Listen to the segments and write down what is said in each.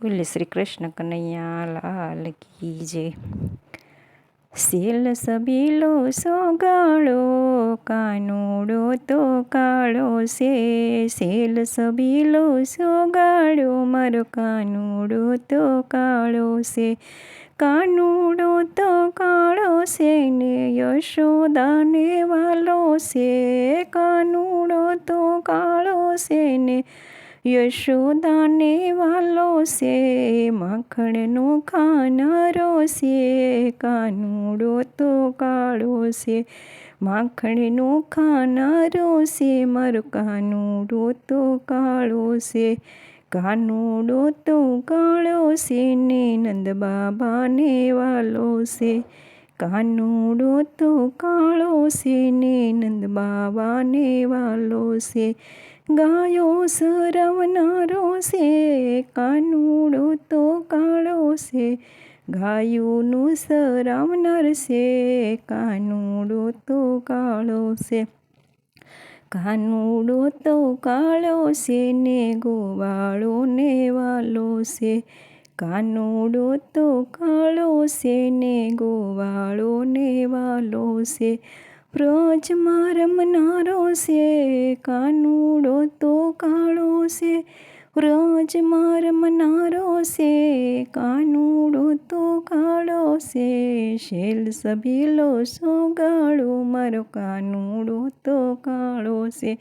બોલે શ્રી કૃષ્ણ કનૈયા લાલ કી જય સેલ સબીલો સોગાળો કાનુડો તો કાળો સે સેલ સબીલો સોગાળો મારો કાનુડો તો કાળો છે કાનુડો તો કાળો છે ને યશોદાને વાલો છે કાનુડો તો કાળો છે ને યશોદાને વાલો છે, માખણનો ખાનારો છે, કાનુડો તો કાળો છે, માખણનો ખાનારો છે, મારો કાનુડો તો કાળો છે, કાનુડો તો કાળો છે ને નંદ બાબાને વાલો છે, કાનુડો તો કાળો છે ને નંદ બાબાને વાલો છે ગાયો સરવનારો છે, કાનુડો તો કાળો છે. ગાયોનું સરાવનાર છે, કાનુડો તો કાળો છે. કાનુડો તો કાળો છે ને ગોવાળો ને વાલો છે. કાનુડો તો કાળો છે ને ગોવાળો ને વાલો છે. વ્રજમાં રમનારો છે કાનુડો તો કાળો છે વ્રજમાં રમનારો છે કાનુડો તો કાળો છે શેલ સભેલો સોગાળો, મારો કાનુડો તો કાળો છે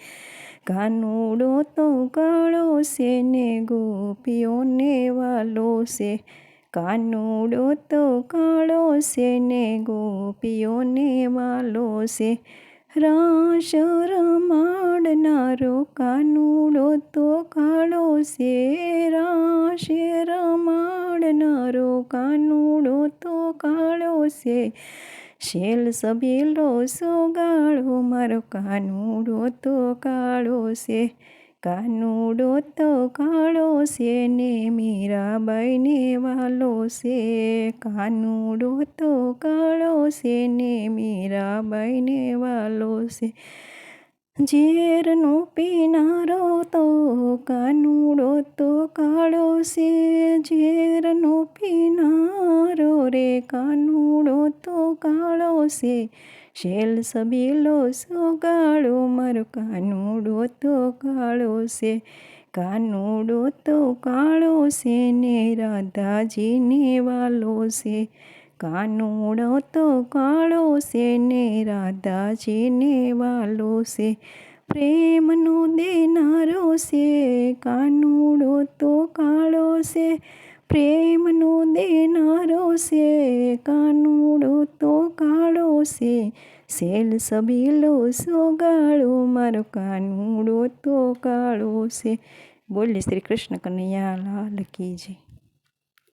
કાનુડો તો કાળો છે ને ગોપીઓને વાલો છે કાનુડો તો કાળો છે ને ગોપીઓને વાલો છે રાસ રમાડનારો કાનુડો તો કાળો છે રાસ રમાડનારો કાનુડો તો કાળો છે શેલ સબેલો સોગાળો મારો કાનુડો તો કાળો છે કાનુડો તો કાળો છે ને મીરાબાઈને વાલો છે. કાનુડો તો કાળો છે ને મીરાબાઈને વાલો છે. ઝેરનો પીનારો તો કાનુડો તો કાળો છે. ઝેરનો પીનારો રે કાનુડો તો કાળો છે. શેલ સબીલો સોગાળો, મારો કાનુડો તો કાળો છે. કાનુડો તો કાળો છે ને રાધાજીને વાલો છે. કાનુડો તો કાળો છે ને રાધાજીને વાલો છે. પ્રેમનો દેનારો છે, કાનુડો તો કાળો છે. પ્રેમનો દેનારો છે, કાનુડો છે સેલ સબીલો સોગાળો મારો કાનુડો તો કાળો છે બોલે શ્રી કૃષ્ણ કનૈયા લાલ કી જય